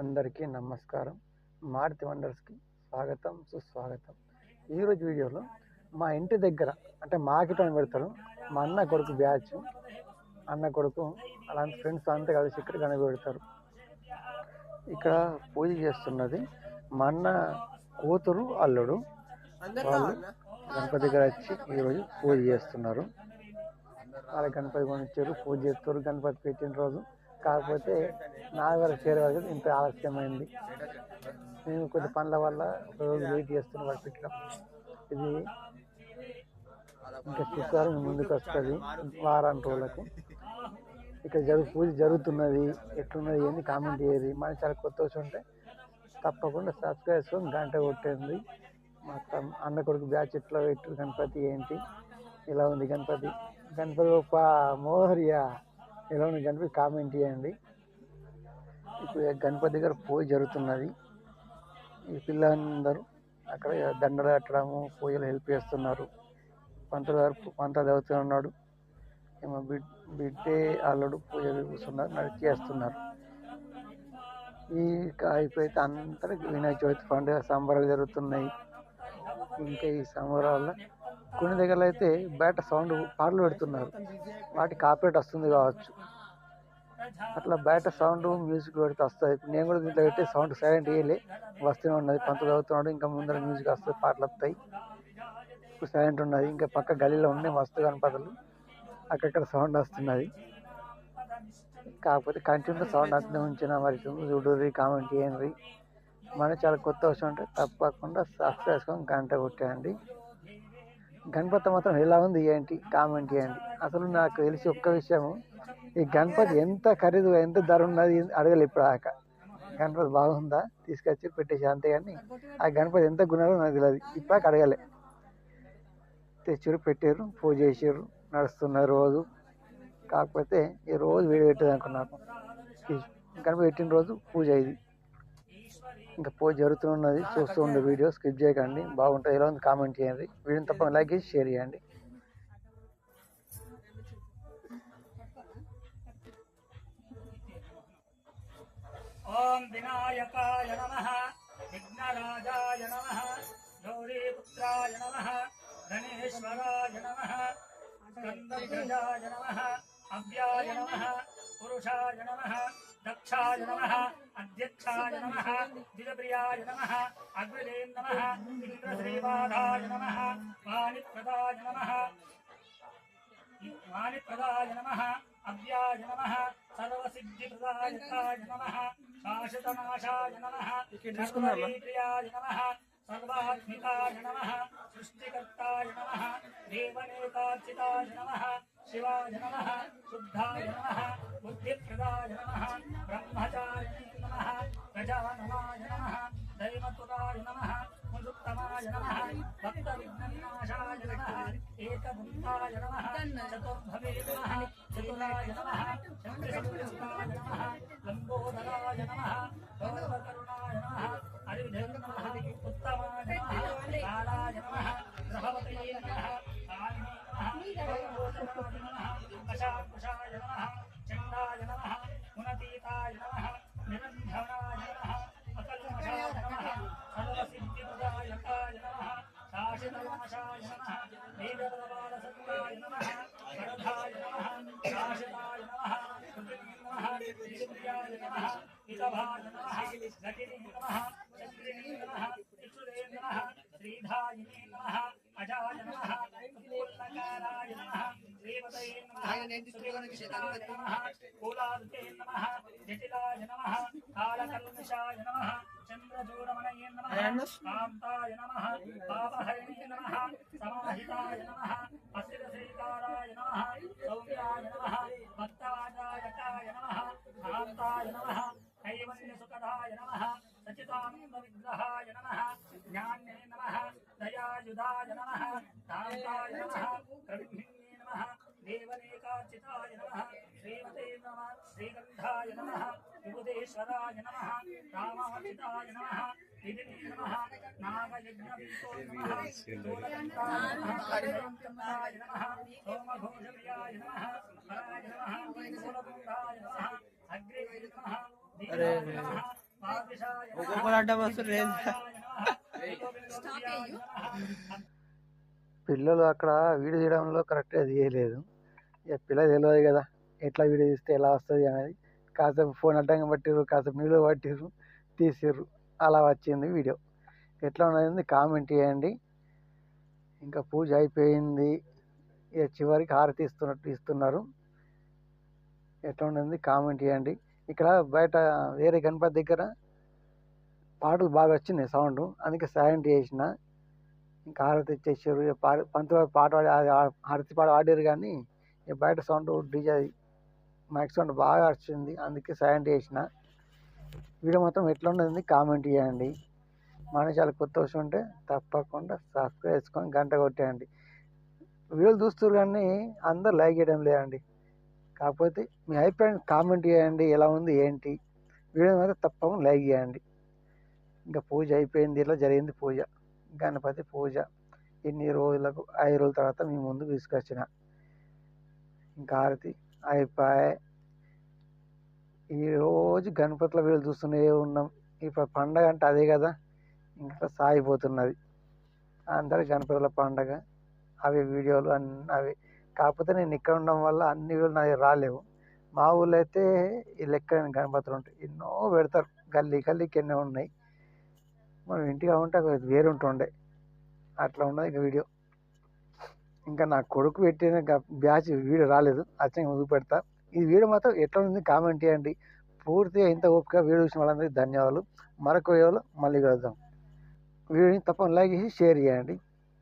అందరికీ నమస్కారం. మారుతి వండర్స్కి స్వాగతం సుస్వాగతం. ఈరోజు వీడియోలో మా ఇంటి దగ్గర అంటే మాకిటం పెడతారు మా అన్న కొడుకు బ్యాచ్ అన్న కొడుకు అలాంటి ఫ్రెండ్స్ అంతా కలిసి ఇక్కడ కనబెడతారు ఇక్కడ పూజ చేస్తున్నది మా అన్న కూతురు అల్లుడు. వాళ్ళు గణపతి దగ్గర వచ్చి ఈరోజు పూజ చేస్తున్నారు. వాళ్ళ గణపతి కొనిచ్చారు పూజ చేస్తారు గణపతి పెట్టిన రోజు. కాకపోతే నా వరకు ఇంత ఆలస్యమైంది. మేము కొన్ని పనుల వల్ల రోజు వెయిట్ చేస్తున్నాం వాళ్ళు ఇది ఇంకా శుక్రవారం ముందుకు వస్తుంది వారం రోజులకు. ఇక్కడ జరుగు పూజ జరుగుతున్నది ఎట్లున్నది ఏంది కామెంట్ చేయదు మన చాలా కొత్త వచ్చి ఉంటే తప్పకుండా సబ్స్క్రైబ్ చేసుకొని గంట కొట్టండి మొత్తం అన్న కొడుకు బ్యాచ్ ఎట్లా పెట్టు గణపతి ఏంటి ఇలా ఉంది గణపతి? గణపతి గొప్ప మోహరియా ఎలా ఉంది గణపతి కామెంట్ చేయండి. ఇప్పుడు గణపతి దగ్గర పూజ జరుగుతున్నది. ఈ పిల్లలందరూ అక్కడ దండలు కట్టడము పూజలు హెల్ప్ చేస్తున్నారు. పంతులు గారు పంతులు చదువుతున్నాడు ఏమో బిడ్ బిడ్డే అల్లుడు పూజలు కూర్చున్నారు నడిచి చేస్తున్నారు. ఈ అయిపోయితే అందరికి వినాయక చవితి పండుగ సంబరాలు జరుగుతున్నాయి. ఇంకా ఈ సంబరాల్లో కొన్ని దగ్గర అయితే బయట సౌండ్ పాటలు పెడుతున్నారు. వాటి కాపరేట్ వస్తుంది కావచ్చు. అట్లా బయట సౌండ్ మ్యూజిక్ పెడితే వస్తుంది నేను కూడా దీంట్లో పెట్టి సౌండ్ సైలెంట్ వేయలే వస్తూనే ఉన్నది పంతులు చదువుతున్నాడు ఇంకా ముందర మ్యూజిక్ వస్తుంది పాటలు వస్తాయి. సైలెంట్ ఉన్నది ఇంకా పక్క గలీలో ఉన్నాయి మస్తు గణపతులు. అక్కడక్కడ సౌండ్ వస్తున్నది. కాకపోతే కంటిన్యూ సౌండ్ అట్లనే ఉంచిన మరి చూడుర్రి కామెంట్ చేయండి. మన చాలా కొత్త వచ్చి ఉంటే తప్పకుండా సబ్స్క్రైబ్ చేసుకొని గంట కొట్టేయండి గణపతి మాత్రం ఎలా ఉంది ఏంటి? కామెంట్ చేయండి. అసలు నాకు తెలిసి ఒక్క విషయము ఈ గణపతి ఎంత ఖరీదు ఎంత ధర ఉన్నది అడగలే ఇప్పుడు దాకా గణపతి బాగుందా? తీసుకొచ్చి పెట్టేసి అంతే కానీ ఆ గణపతి ఎంత గుణాలో నాకు తెలియదు. ఇప్పటికి అడగలే. తెచ్చారు పెట్టారు పూజ చేసారు నడుస్తున్నారు రోజు. కాకపోతే ఈ రోజు వేడి పెట్టేది అనుకున్నాను. గణపతి పెట్టిన రోజు పూజ ఇది. ఇంకా పూజ జరుగుతున్నది చూస్తూ ఉండే వీడియో స్కిప్ చేయకండి. బాగుంటుంది. ఎలా ఉంది? కామెంట్ చేయండి. వీడియోని తప్ప లైక్ చేసి షేర్ చేయండి. ఓం వినాయకాయ నమ విఘ్నరాజాయ నమ గౌరీపుత్రాయ నమ గణేశ్వరాయ నమ స్కందధ్వజాయ నమ అవ్యాయ నమ పురుషాయ నమ దక్షాయ నమ అధ్యక్షాయ నమ ద్విజప్రియాయ నమ అగ్రజే నమ ఇంద్రశ్రీపాదాయ నమ వాణిప్రదాయ నమ వాణిప్రదాయ నమ అవ్యాయ నమ సర్వసిద్ధిప్రదాయకాయ నమ శాశ్వతనాశాయ నమ సర్వప్రియాయ నమ సర్వాత్మికాయ నమ సృష్టికర్తాయ నమ దేవనేతార్చితాయ నమ శివాయ నమ శుద్ధాయ నమ బుద్ధిప్రదాయ నమ బ్రహ్మచారిణే ముదుత్తమాయ నమ చతుర్భవే నమ చతురాయ నమ నమ లంబోదరాయ నమ గౌరవకరుణాయ నమ నమ ఉత్తమాయ నమ నమ గ్రహవతే నమ నమ కషాకుషాయ నమ చండాయ నమ గుణతీతాయ నమ శాశ్వతనాశాయ నమ వేదవరబాలసత్తాయ నమ వరదాయ నమ శాశ్వతాయ నమ కృతినే నమ శ్రీప్రియాయ నమ హితభాయ నమ గతినే నమ చక్రిణే నమ ఇక్షురే నమ శ్రీధాయినే నమ అజాయ నమ పూర్ణకారాయ నమ శ్రీమతయే నమ సుఖివనిషితాయ చంద్రచూడమణయే నమ కాంతాయ నమ పాపహరిణే నమ సమాహితాయ నమ అసిరశ్రీకారాయ నమ సౌమ్యాయ నమ భక్తవాదాయకాయ నమ కాంతాయ నమ కైవల్యసుఖదాయ నమ సచితానంద విగ్రహాయ నమ జ్ఞాన్యే నమ దయాయుధాయ నమ కాంతాయ నమ ప్రవిఘ్నే నమ దేవనేకార్చితాయ నమ శ్రీమతే నమ శ్రీగంధాయ నమ విభుదేశ్వరాయ ఒక్కొక్కరు అడ్డం పిల్లలు అక్కడ వీడియో తీయడంలో కరెక్ట్గా తీయలేదు. ఇక పిల్లలు తెలియదు కదా ఎట్లా వీడియో తీస్తే ఎలా వస్తుంది అనేది. కాసేపు ఫోన్ అడ్డంగా పట్టిర్రు కాసేపు నీళ్ళు పట్టిరు తీసిర్రు. అలా వచ్చింది వీడియో. ఎట్లా ఉన్నది కామెంట్ చేయండి. ఇంకా పూజ అయిపోయింది. ఇక చివరికి హారతి ఇస్తున్నట్టు ఇస్తున్నారు. ఎట్లా ఉన్నది కామెంట్ చేయండి. ఇక్కడ బయట వేరే గణపతి దగ్గర పాటలు బాగా వచ్చినాయి సౌండ్. అందుకే సైలెంట్ చేసిన. ఇంకా హారతి ఇచ్చేసారు. పా- పంతులు పాట పాడి హారతి పాట ఆడారు కానీ బయట సౌండ్ డీజే మైక్ సౌండ్ బాగా వచ్చింది. అందుకే సైలెంట్ చేసిన. వీడియో మాత్రం ఎట్లా ఉన్నది కామెంట్ చేయండి. మన చాలా కొత్త వచ్చి ఉంటే తప్పకుండా సబ్స్క్రైబ్ చేసుకొని గంట కొట్టేయండి. వీడియోలు చూస్తారు కానీ అందరు లైక్ చేయడం లేదండి. కాకపోతే మీ అభిప్రాయం కామెంట్ చేయండి ఎలా ఉంది ఏంటి? వీడియో మాత్రం తప్పకుండా లైక్ చేయండి. ఇంకా పూజ అయిపోయింది ఇలా జరిగింది పూజ. గణపతి పూజ. ఎన్ని రోజులకు ఐదు రోజుల తర్వాత మీ ముందు తీసుకొచ్చిన. ఇంకా ఆరతి అయిపోయి ఈ రోజు గణపతుల వీళ్ళు చూస్తూనే ఉన్నాం. ఇప్పుడు పండగ అంటే అదే కదా. ఇంకా సాగిపోతున్నది. అందరూ గణపతుల పండగ అవి వీడియోలు అన్నీ అవి. కాకపోతే నేను ఇక్కడ ఉండడం వల్ల అన్ని వీళ్ళు నాకు రాలేవు. మా ఊళ్ళో అయితే ఈ లెక్క గణపతులు ఉంటాయి. ఎన్నో పెడతారు. గల్లీ గల్లీకి ఎన్నో ఉన్నాయి. మనం ఇంటిగా ఉంటే వేరు ఉంటుండే. అట్లా ఉన్నది ఇక వీడియో. ఇంకా నా కొడుకు పెట్టిన బ్యాచ్ వీడియో రాలేదు. అచ్చంగా ముందు పెడతా ఈ వీడియో మాత్రం ఎట్లా ఉంది కామెంట్ చేయండి. పూర్తిగా ఇంత ఓపిక వీడియో చూసిన వాళ్ళందరికీ ధన్యవాదాలు. మరొక వీడియోలో మళ్ళీ కలుద్దాం. వీడియోని తప్పని లైక్ చేసి షేర్ చేయండి.